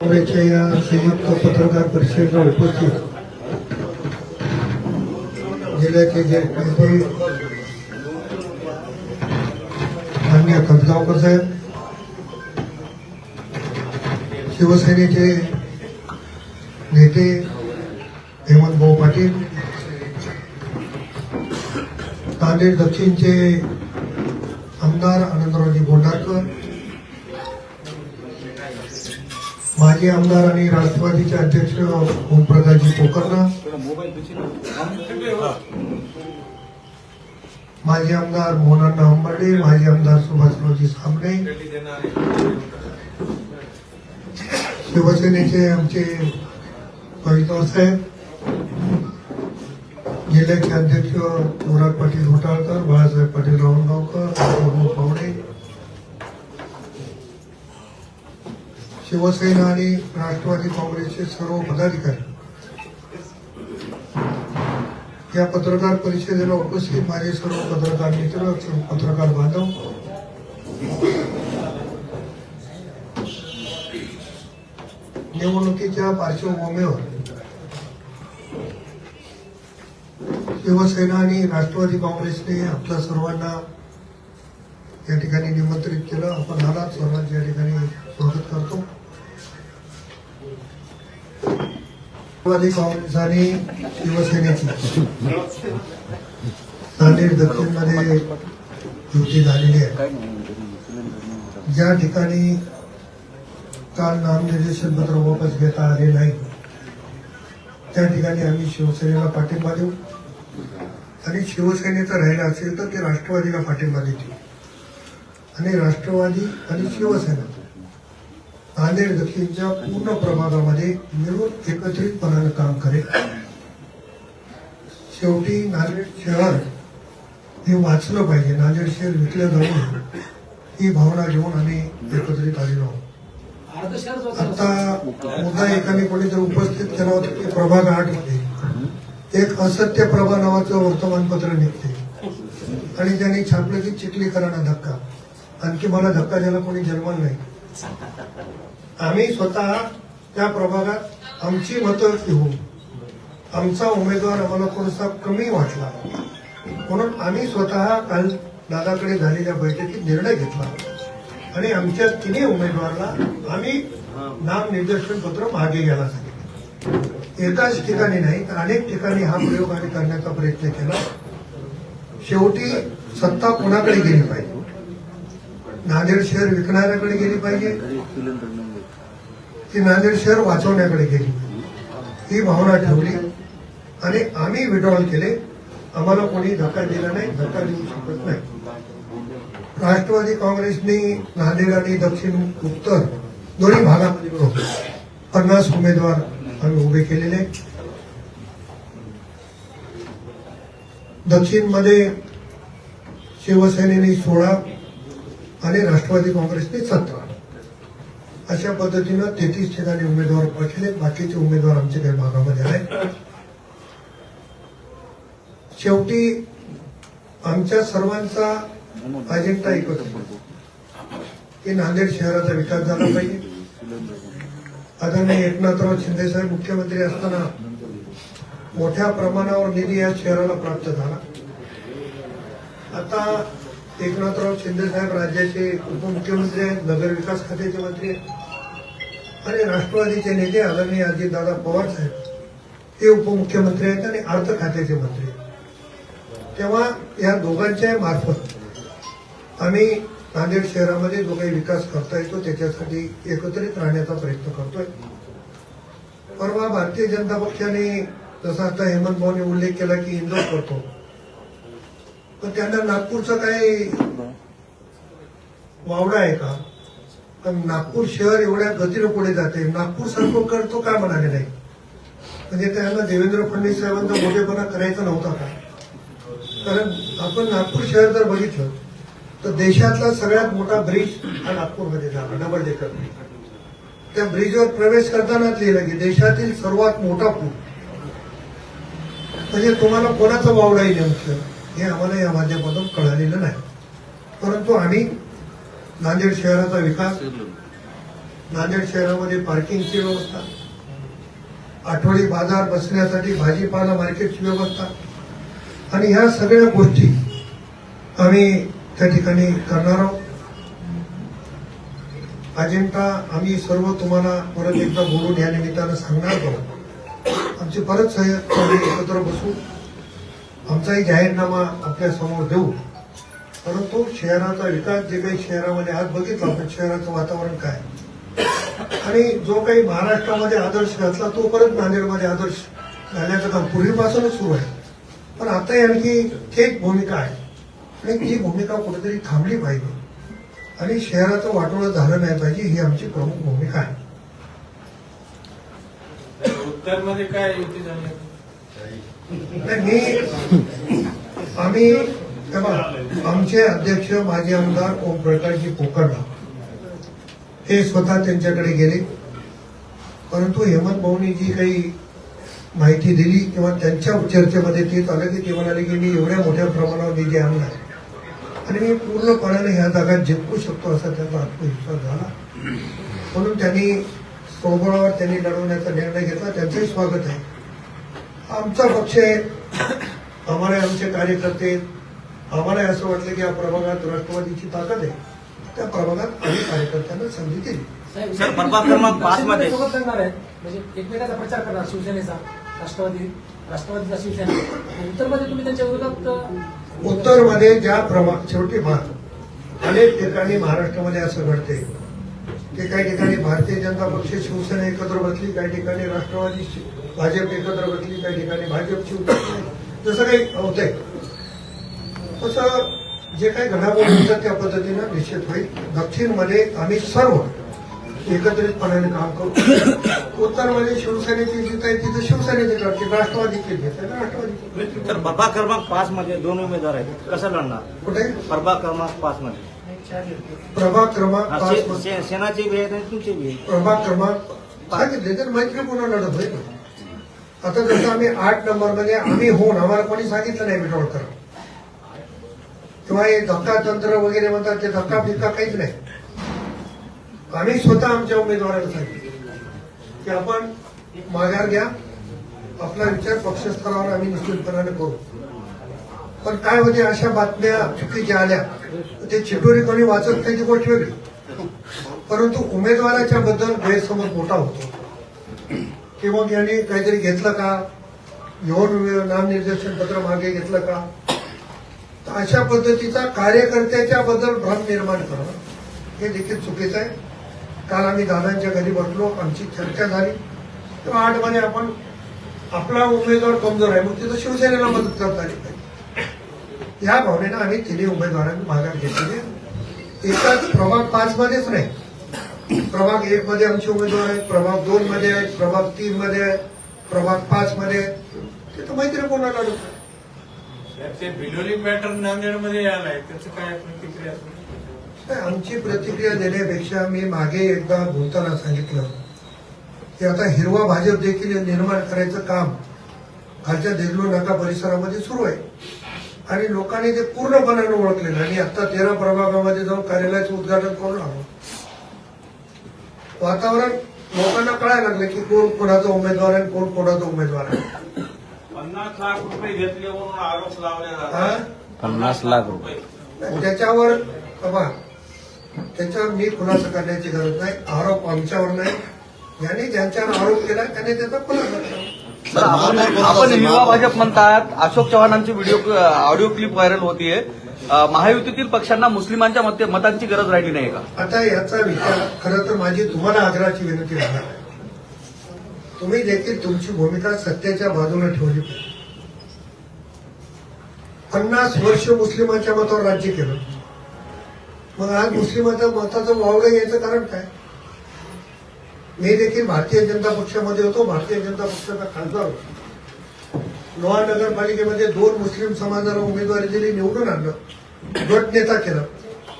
मुंबईच्या या संयुक्त पत्रकार परिषदेला उपस्थित जिल्ह्याचे जे नेते मान्य खतगावकर साहेब शिवसेनेचे नेते हेमंत भाऊ पाटील नांदेड दक्षिणचे आमदार आनंदरावजी बोंडारकर माजी आमदार आणि राष्ट्रवादीचे अध्यक्ष ओमप्रकाशजी पोकर्णा माजी आमदार मोहनण्णा अंबर्डे माजी आमदार सुभाषरावजी सामणे शिवसेनेचे आमचे फैजनाव साहेब. जिल्ह्याचे अध्यक्ष मुराद पाटील घोटाळकर बाळासाहेब पाटील रावणगावकर प्रमोद पावडे शिवसेना आणि राष्ट्रवादी काँग्रेसचे सर्व पदाधिकारी या पत्रकार परिषदेला उपस्थित माझे सर्व पत्रकार मित्र पत्रकार बांधव. निवडणुकीच्या पार्श्वभूमीवर शिवसेना आणि राष्ट्रवादी काँग्रेसने आपल्या सर्वांना या ठिकाणी निमंत्रित केलं. आपण आलात सर्वांचे या ठिकाणी स्वागत करतो राष्ट्रवादी काँग्रेस आणि शिवसेनेची नांदेड दक्षिणमध्ये युती झालेली आहे. ज्या ठिकाणी काल नामनिर्देशन पत्र वापस घेता आले नाही त्या ठिकाणी आम्ही शिवसेनेला पाठिंबा देऊ. आणि शिवसेनेचं राहिलं असेल तर ते राष्ट्रवादीला पाठिंबा देतील. आणि राष्ट्रवादी आणि शिवसेना नांदेड दक्षिणच्या पूर्ण प्रभागामध्ये मिळून एकत्रितपणानं काम करेल. शेवटी नांदेड शहर हे वाचलं पाहिजे. नांदेड शहर विकलं जाऊन ही भावना घेऊन आम्ही एकत्रित आलेलो आहोत. आता मुद्दा एकाने कोणीतरी उपस्थित केला होता की प्रभाग आठमध्ये एक असत्य प्रभा नावाचं वर्तमानपत्र निघते. आणि त्यांनी छापलं की चिखलीकरांना धक्का. आणखी मला धक्का द्यायला कोणी जन्मल नाही. आम्ही स्वतः त्या प्रभागात आमची मतं घेऊ आमचा उमेदवार आम्हाला थोडासा कमी वाटला म्हणून आम्ही स्वतः काल दादाकडे झालेल्या बैठकीत निर्णय घेतला. आणि आमच्या तिन्ही उमेदवाराला आम्ही नाम निर्देशन पत्र मागे घ्यायला सांगितलं. एकाच ठिकाणी नाही तर अनेक ठिकाणी हा प्रयोग आम्ही करण्याचा प्रयत्न केला. शेवटी सत्ता कोणाकडे गेली पाहिजे? नांदेड शहर विकणाऱ्याकडे गेली पाहिजे? ती नांदेड शहर वाचवण्याकडे गेली. ही भावना ठेवली. आणि आम्ही विड्रॉल केले. आम्हाला कोणी धक्का दिला नाही धक्का देऊ शकत नाही. राष्ट्रवादी काँग्रेसने नांदेड आणि दक्षिण उत्तर दोन्ही भागामध्ये मिळून पन्नास उमेदवार आम्ही उभे केलेले. दक्षिणमध्ये शिवसेनेने सोळा आणि राष्ट्रवादी काँग्रेसने सतरा अशा पद्धतीनं तेहतीस ठिकाणी उमेदवार पाठवले. बाकीचे उमेदवार आमच्या काही भागामध्ये आहेत. शेवटी आमच्या सर्वांचा अजेंडा एकच की नांदेड शहराचा विकास झाला पाहिजे. आदरणीय एकनाथराव शिंदे साहेब मुख्यमंत्री असताना मोठ्या प्रमाणावर निधी या शहराला प्राप्त झाला. आता एकनाथराव शिंदे साहेब राज्याचे उपमुख्यमंत्री आहेत नगर विकास खात्याचे मंत्री आहेत. आणि राष्ट्रवादीचे नेते आदरणीय अजितदादा पवार साहेब हे उपमुख्यमंत्री आहेत आणि अर्थ खात्याचे मंत्री आहेत. तेव्हा या दोघांच्या मार्फत आम्ही नांदेड शहरामध्ये जो काही विकास करता येतो त्याच्यासाठी एकत्रित राहण्याचा प्रयत्न करतोय. परवा भारतीय जनता पक्षाने जसा आता हेमंत भाऊने उल्लेख केला की इंदोर करतो. पण त्यांना नागपूरचं काही वावडा आहे का? पण नागपूर शहर एवढ्या गतीनं पुढे जाते. नागपूर सारखं करतो का म्हणाले नाही? म्हणजे त्यांना देवेंद्र फडणवीस साहेबांचा मोठेपणा करायचा नव्हता का? कारण आपण नागपूर शहर जर बघितलं तर देशातला सगळ्यात मोठा ब्रिज हा नागपूरमध्ये झाला डबल डेकर. त्या ब्रिजवर प्रवेश करतानाच लिहिलं की देशातील सर्वात मोठा पूल. म्हणजे तुम्हाला कोणाचा वावडाही नेमकं? हे आम्हाला या माध्यमातून कळालेलं नाही. परंतु आम्ही नांदेड शहराचा विकास नांदेड शहरामध्ये पार्किंगची व्यवस्था आठवडी बाजार बसण्यासाठी भाजीपाला मार्केटची व्यवस्था आणि ह्या सगळ्या गोष्टी आम्ही त्या ठिकाणी करणार आहोत. अजिंठा आम्ही सर्व तुम्हाला परत एकदा बोलून या निमित्तानं सांगणार आहोत. आमची परत सहयोग एकत्र बसू. आमचाही जाहीरनामा आपल्यासमोर देऊ. परंतु शहराचा विकास जे काही शहरामध्ये आज बघितलं आपण शहराचं वातावरण काय? आणि जो काही महाराष्ट्रामध्ये आदर्श घातला तो परत नांदेडमध्ये आदर्श घालण्याचं काम पूर्वीपासूनच सुरू आहे. पण आता आणखी थेट भूमिका आहे. आणि ती भूमिका कुठेतरी थांबली पाहिजे. आणि शहराचं वाटोळं झालं नाही पाहिजे ही आमची प्रमुख भूमिका आहे. उत्तरमध्ये काय युती झाली? नाही, मी आम्ही आमचे अध्यक्ष माजी आमदार ओमप्रकाशजी पोकरला हे स्वतः त्यांच्याकडे गेले. परंतु हेमंत भाऊनी जी काही माहिती दिली किंवा त्यांच्या चर्चेमध्ये तेच आलं की ते म्हणाले की मी एवढ्या मोठ्या प्रमाणावर निधी आणला आणि मी पूर्णपणाने ह्या जागा जिंकू शकतो असा त्यांचा आत्मविश्वास झाला. म्हणून त्यांनी स्वबळावर त्यांनी लढवण्याचा निर्णय घेतला. त्यांचंही स्वागत आहे. आमचा पक्ष आहे. आम्हाला आमचे कार्यकर्ते आम्हाला असं वाटलं की या प्रभागात राष्ट्रवादीची ताकद आहे. त्या प्रभागात आम्ही कार्यकर्त्यांना संधी दिली. सर, प्रभाग क्रमांक पाच मध्ये- सोबत लढणार आहेत. म्हणजे एकमेकाचा प्रचार करणार शिवसेनेचा राष्ट्रवादी राष्ट्रवादीचा शिवसेना. उत्तरमध्ये तुम्ही त्यांच्या विरोधात उत्तरमध्ये ज्या प्रमाण शेवटी भा अनेक ठिकाणी महाराष्ट्रामध्ये असं घडते की काही ठिकाणी भारतीय जनता पक्ष शिवसेना एकत्र बसली काही ठिकाणी राष्ट्रवादी भाजप एकत्र बसली काही ठिकाणी भाजप शिवसेना जसं काही होतंय. तसं जे काही घडामोडी होतात त्या पद्धतीनं निश्चित होईल. दक्षिणमध्ये आम्ही सर्व एकत्रितपणाने काम करू. उत्तरमध्ये शिवसेनेची जिथं आहे तिथं शिवसेनेची लढते राष्ट्रवादीची घेते राष्ट्रवादीची तर प्रभाग क्रमांक पाच मध्ये दोन उमेदवार आहेत. कसं लढणार? कुठे? प्रभाग क्रमांक पाच मध्ये. प्रभाग क्रमांक पाच सेनाचे आहेत आणि तुमचे आहेत. प्रभाग क्रमांक सांगितले तर मैत्री पुन्हा लढत होईल. आता जसं आम्ही आठ नंबरमध्ये आम्ही होऊन आम्हाला कोणी सांगितलं नाही विड्रॉल करा. किंवा हे धक्का तंत्र वगैरे म्हणतात ते धक्का फिक्का काहीच नाही. आम्ही स्वतः आमच्या उमेदवाराला सांगितलं. की आपण माघार घ्या आपला विचार पक्षस्तरावर आम्ही निश्चितपणाने करू. पण काय होते अशा बातम्या चुकीच्या आल्या. ते चिटोरी कोणी वाचत नाही ती गोष्ट वेगळी. परंतु उमेदवाराच्या बद्दल गैरसमज मोठा होतो. की मग यांनी काहीतरी घेतलं का? येऊन नामनिर्देशन पत्र मागे घेतलं का? तर अशा पद्धतीचा कार्यकर्त्याच्या बद्दल भ्रम निर्माण करणं हे देखील चुकीचं आहे. काल आम्ही दादांच्या घरी बसलो आमची चर्चा झाली. तेव्हा आठमध्ये आपण आपला उमेदवार कमजोर आहे मग तिथं शिवसेनेला मदत करता आली पाहिजे. या भावनेनं आम्ही तिन्ही उमेदवारांनी माघार घेतलेली आहे. एकाच प्रभाग पाच मध्येच नाही प्रभाग एक मध्ये आमचे उमेदवार आहेत प्रभाग दोन मध्ये आहेत प्रभाग तीन मध्ये आहेत प्रभाग पाच मध्ये आहेत. तिथं मैत्रीपूर्ण लढत आहे. ते बिलोली मॅटर नांदेडमध्ये आलाय. त्याचं काय प्रतिक्रिया? नाही, आमची प्रतिक्रिया देण्यापेक्षा मी मागे एकदा बोलताना सांगितलं. की आता हिरवा भाजप देखील निर्माण करायचं काम खालच्या देगलू नाका परिसरामध्ये सुरू आहे. आणि लोकांनी ते पूर्णपणाने ओळखलेलं आणि आता तेरा प्रभागामध्ये जाऊन कार्यालयाचं उद्घाटन करून आलो. वातावरण लोकांना कळायला लागलं की कोण कोणाचा उमेदवार आहे कोण कोणाचा उमेदवार आहे. पन्नास लाख रुपये घेतले म्हणून आरोप लावले हा? जातात पन्नास लाख रुपये. त्याच्यावर बाबा त्याच्यावर मी खुलासा करण्याची गरज नाही आरोप आमच्यावर नाही. यांनी ज्यांच्यावर आरोप केला त्यांनी त्याचा खुलासा करावा सर आपण आपण युवा भाजप म्हणतात. अशोक चव्हाणांची व्हिडिओ ऑडिओ क्लिप व्हायरल होतीये. महायुतीतील पक्षांना मुस्लिमांच्या मते मतांची गरज राहिली नाही का? आता याचा विचार खरं तर माझी तुम्हाला आग्रहाची विनंती राहणार आहे. तुम्ही देखील तुमची भूमिका सत्याच्या बाजूने ठेवली पाहिजे. पन्नास वर्ष मुस्लिमांच्या मतावर राज्य केलं. मग आज मुस्लिमांच्या मताचं वावलं यायचं कारण काय? मी देखील भारतीय जनता पक्षामध्ये होतो. भारतीय जनता पक्षाचा खासदार होतो. लोहा नगरपालिकेमध्ये दोन मुस्लिम समाजाला उमेदवारी दिली निवडून आणलं. गट नेता केलं.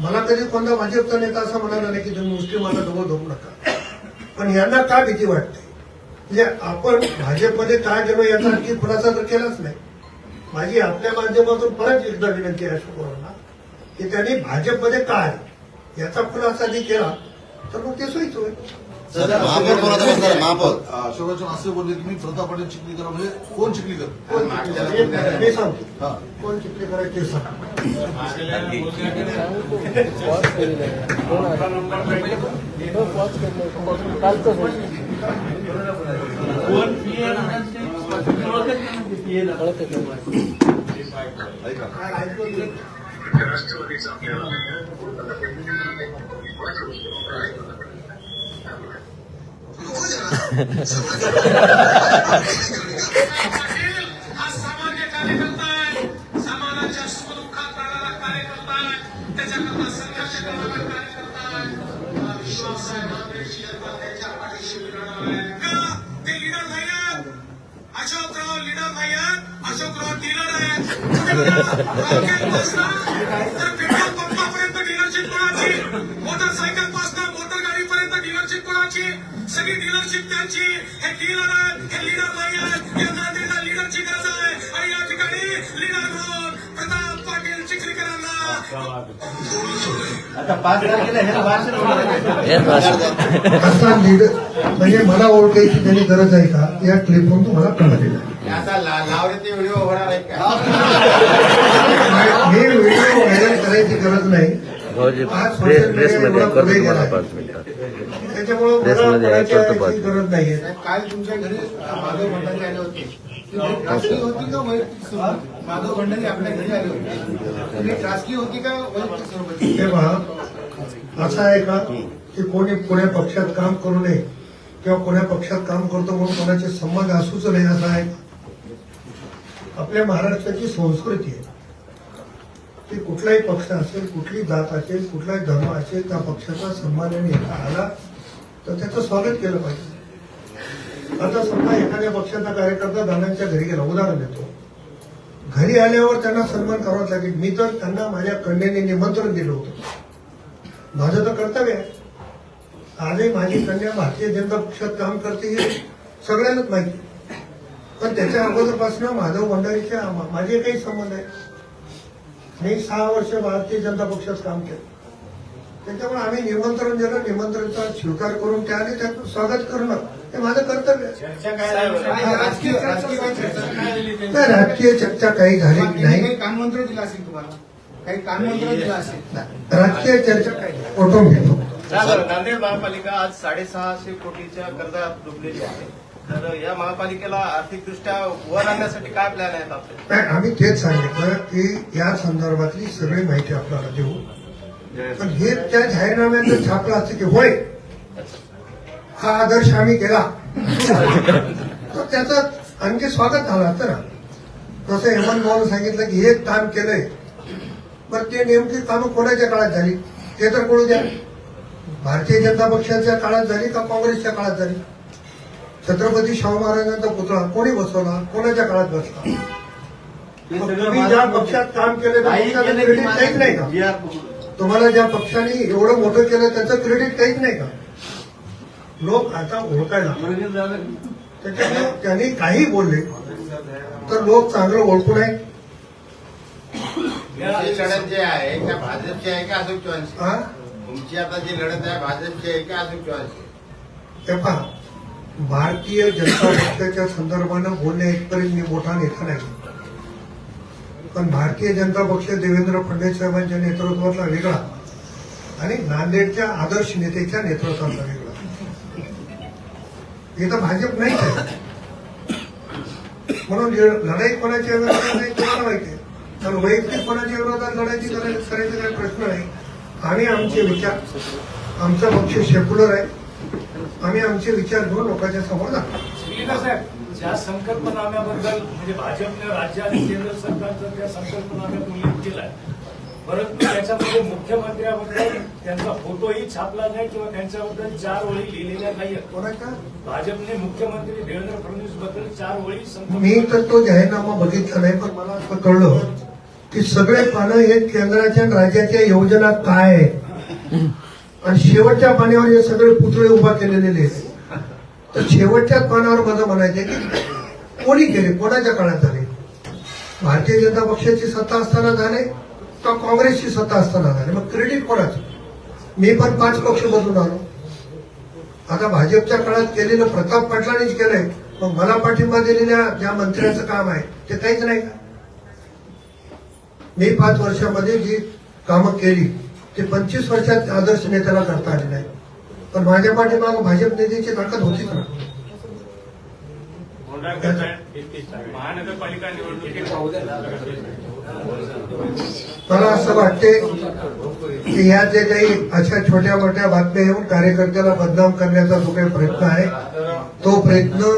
मला कधी कोणता भाजपचा नेता असा म्हणाला नाही की तुम्ही मुस्लिमांना डोकं धरू नका. पण यांना का भीती वाटते? म्हणजे आपण भाजपमध्ये काय केलं याचा आणखी खुलासा तर केलाच नाही. माझी आपल्या माध्यमातून परत एकदा विनंती आहे अशोक पवारांना की त्यांनी भाजपमध्ये काय याचा खुलासा आधी केला तर मग ते सोयीचं होईल. महापौर कोणाचा बसणार आहे? महापौर अशोकाचे असे बोलले की मी प्रताप पाटील चिखलीकर म्हणजे कोण चिखलीकर मी सांगतो हा. कोण चिखली करायचे ते सांग हा सामान्य अशोकराव लीडर नाही आहेत कोणाची सगळी डीलरशिप त्यांची. हे डीलर आहेत हे लीडर नाही आहेत या नांदेडला लीडरची गरज आहे. आणि या ठिकाणी लीडर म्हणून प्रताप पाटील चिखलीकरांना हे. असा लीडर म्हणजे मला ओळखायची त्यांनी गरज आहे का? या क्लिपवरून तुम्हाला कळलेलं आहे व्हिडिओ होणार आहे का? हे व्हिडिओ व्हायरल करायची गरज नाही. गेलाय. पाच मिनिटात. त्याच्यामुळे गरज नाहीये काल तुमच्या घरी माधव भंडारी आले होते. ती राजकीय होती का वैयक्तिक स्वरूप माधव भंडारी आपल्या घरी आले होते. तुम्ही राजकीय होती का वैयक्तिक स्वरूपाची हे पहा असं आहे का की कोणी कोण्या पक्षात काम करू नये किंवा कोण्या पक्षात काम करतो म्हणून कोणाचे संबंध असूच नाही असं आहे. आपल्या महाराष्ट्राची संस्कृती आहे. की कुठलाही पक्ष असेल कुठली जात असेल कुठलाही धर्म असेल त्या पक्षाचा सन्मानाने आला तर त्याचं स्वागत केलं पाहिजे. आता समजा एखाद्या पक्षाचा कार्यकर्ता दादांच्या घरी गेला उदाहरण देतो. घरी आल्यावर त्यांना सन्मान करावाच लागेल. मी तर त्यांना माझ्या कन्याने निमंत्रण दिलं होतं. माझं तर कर्तव्य आहे. आजही माझी कन्या भारतीय जनता पक्षात काम करते हे सगळ्यांनाच माहिती पण त्याच्या अगोदरपासून माधव भंडारीच्या माझे काही संबंध आहे मी सहा वर्ष भारतीय जनता पक्षात काम केलं. त्याच्यामुळे आम्ही निमंत्रण दिलं निमंत्रणचा स्वीकार करून त्याने त्याचं स्वागत करणं हे माझं कर्तव्य आहे. चर्चा काय झाली? काय राजकीय राजकीय काही चर्चा काही झाली नाही. काही कानमंत्र दिलं असेल तुम्हाला? काही कानमंत्र दिलं असेल? राजकीय चर्चा काही घेतो. नांदेड महापालिका आज साडेसहाशे कोटीच्या कर्जात डुबलेली आहे. तर या महापालिकेला आर्थिकदृष्ट्या वर आणण्यासाठी काय प्लॅन आहेत आपले? आम्ही तेच सांगितलं की या संदर्भातली सगळी माहिती आपल्याला देऊ. पण हे त्या जाहीरनाम्यात जर छापलं असतं की होय हा आदर्श आम्ही केला. तर त्याचं आणखी स्वागत झालं असतं ना. जसं हेमंत भाऊन सांगितलं की हे काम केलंय. पण ते नेमकी कामं कोणाच्या काळात झाली? ते तर कळू द्या. भारतीय जनता पक्षाच्या काळात झाली का काँग्रेसच्या काळात झाली? छत्रपती शाहू महाराजांचा पुतळा कोणी बसवला? कोणाच्या काळात बसला? तुम्ही ज्या पक्षात काम केलं काहीच नाही का? तुम्हाला ज्या पक्षाने एवढं मोठं केलं त्याचं क्रेडिट काहीच नाही का? लोक आता ओळखायला त्याच्यामुळे त्यांनी काही बोलले. तर लोक चांगलं ओळखू नये. लढत जी आहे त्या भाजपची आहे का अशोक चव्हाणची हा? तुमची आता जी लढत आहे भाजपची आहे का अशोक चव्हाणची ते पहा भारतीय जनता पक्षाच्या संदर्भानं बोलण्या इथपर्यंत मी मोठा नेता नाही. पण भारतीय जनता पक्ष देवेंद्र फडणवीस साहेबांच्या नेतृत्वातला वेगळा. आणि नांदेडच्या आदर्श नेत्याच्या नेतृत्वातला वेगळा. इथं भाजप नाही म्हणून लढाई कोणाच्या विरोधात नाही तुम्हाला माहिती आहे. तर वैयक्तिक कोणाच्या विरोधात लढायची करायचा काही प्रश्न नाही. आम्ही आमचे विचार आमचा पक्ष सेक्युलर आहे. आम्ही आमचे विचार घेऊन लोकांच्या समोर जातो. साहेब ज्या संकल्पनाम्याबद्दल म्हणजे भाजपने राज्य आणि केंद्र सरकारचा त्या संकल्पनाम्यात उल्लेख केलाय परंतु त्याच्यामध्ये मुख्यमंत्र्याबद्दल त्यांचा फोटोही छापला नाही किंवा त्यांच्याबद्दल चार ओळी लिहिलेल्या नाहीयेत. भाजपने मुख्यमंत्री देवेंद्र फडणवीसबद्दल चार ओळी मी तर तो जाहीरनामा बघितला नाही पण मला असं कळलं की सगळे पानं हे केंद्राच्या आणि राज्याच्या योजना काय? आणि शेवटच्या पाण्यावर हे सगळे पुतळे उभा केलेले आहेत. तर शेवटच्याच पानावर माझं म्हणायचं आहे की कोणी केले? कोणाच्या काळात झाले? भारतीय जनता पक्षाची सत्ता असताना झाले का काँग्रेसची सत्ता असताना झाले? मग क्रेडिट कोणाचं? मी पण पाच पक्ष बदलून आलो. आता भाजपच्या काळात केलेलं प्रताप पाटलांनीच केलंय. मग मला पाठिंबा दिलेल्या ज्या मंत्र्याचं काम आहे ते काहीच नाही का? मी पाच वर्षामध्ये जी कामं केली ते पंचवीस वर्षात आदर्श नेत्याला करता आले नाही पण माझ्या पाठीमागं भाजप नेत्याची ताकद महानगरपालिका निवडणुकीत मला असं वाटते की या जे काही अशा छोट्या मोठ्या बातम्या येऊन कार्यकर्त्याला बदनाम करण्याचा जो काही प्रयत्न आहे तो प्रयत्न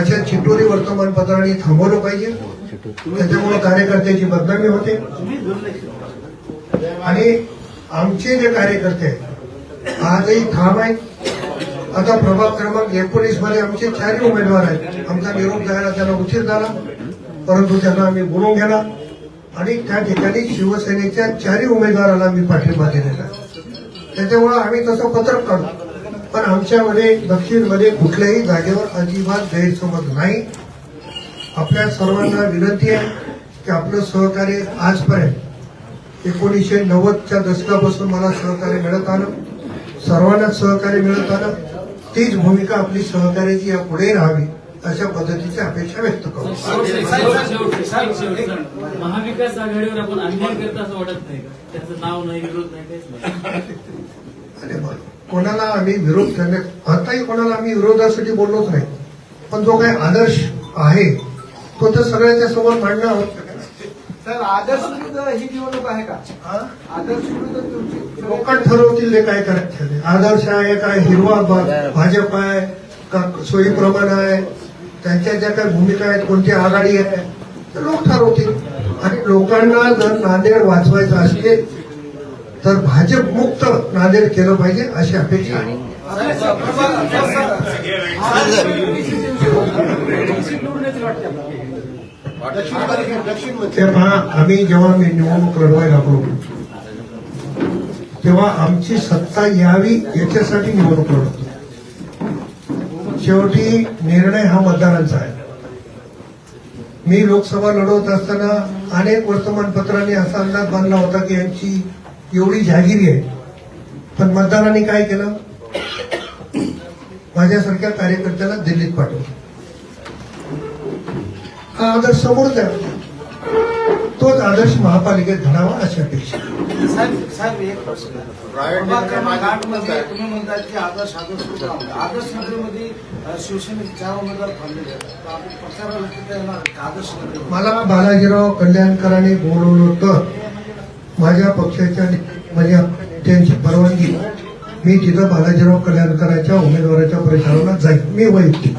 अशा चिटोरी वर्तमानपत्रांनी थांबवलं पाहिजे. त्याच्यामुळे कार्यकर्त्याची बदनामी होते. आणि आमचे जे कार्यकर्ते आहेत आजही ठाम आहेत आता प्रभाग क्रमांक एकोणीसमध्ये आमचे चारही उमेदवार आहेत. आमचा निरोप द्यायला त्यांना उशीर झाला. परंतु त्यांना आम्ही बोलून गेला आणि त्या ठिकाणी शिवसेनेच्या चारही उमेदवाराला आम्ही पाठिंबा दिलेला त्याच्यामुळं त्याच्यामुळे आम्ही तसं पत्रक काढू. पण आमच्यामध्ये दक्षिणमध्ये कुठल्याही जागेवर अजिबात गैरसमज नाही. आपल्या सर्वांना विनंती आहे की आपलं सहकार्य आजपर्यंत एकोणीसशे नव्वदच्या दशकापासून मला सहकार्य मिळत आलं. सर्वांना सहकार्य मिळत आलं तीच भूमिका आपली सहकार्याची या पुढे राहावी अशा पद्धतीची अपेक्षा व्यक्त करू. महाविकास आघाडीवर आपण अन्याय करता असं वाटत नाही त्याचं नाव नाही विरोध नाही कोणाला आम्ही विरोध करण्यात आताही कोणाला आम्ही विरोधासाठी बोललोच नाही. पण जो काही आदर्श आहे तो तर सगळ्यांच्या समोर मांडणं आवश्यक. सर आदर्श ही निवडणूक आहे का आदर्श तुमची लोक ठरवतील ते काय करायचं. आदर्श आहे काय हिरवा भाजप आहे का सोयीप्रमाणे आहे त्यांच्या ज्या काही भूमिका आहेत कोणती आघाडी आहे ते लोक ठरवतील आणि लोकांना जर नांदेड वाचवायचं असेल तर भाजप मुक्त नांदेड केलं पाहिजे अशी अपेक्षा आहे वाटते आपल्याला. दक्षिणमध्ये दक्षिणमध्ये ते पहा आम्ही जेव्हा मी निवडणूक लढवाय लागलो तेव्हा आमची सत्ता यावी याच्यासाठी निवडणूक लढवतो. शेवटी निर्णय हा मतदारांचा आहे. मी लोकसभा लढवत असताना अनेक वर्तमानपत्रांनी असा अंदाज बांधला होता की यांची एवढी जहागिरी आहे. पण मतदारांनी काय केलं? माझ्यासारख्या कार्यकर्त्याला दिल्लीत पाठवलं. हा आदर्श समोर द्या तोच आदर्श महापालिकेत घडावा अशी अपेक्षा साहेब एक प्रश्न. तुम्ही म्हणतात की आदर्श आदर्श आदर्श नगरीमध्ये अ, शिवसेनेचे चार उमेदवार थांबलेले आहेत. तर आपण प्रचाराला तिथे येणार का आदर्श नगरी मला बालाजीराव कल्याणकरांनी बोलवलं होतं. माझ्या पक्षाच्या म्हणजे त्यांची परवानगी. मी तिथं बालाजीराव कल्याणकरांच्या उमेदवाराच्या प्रचाराला जाईल मी वैयक्तिक.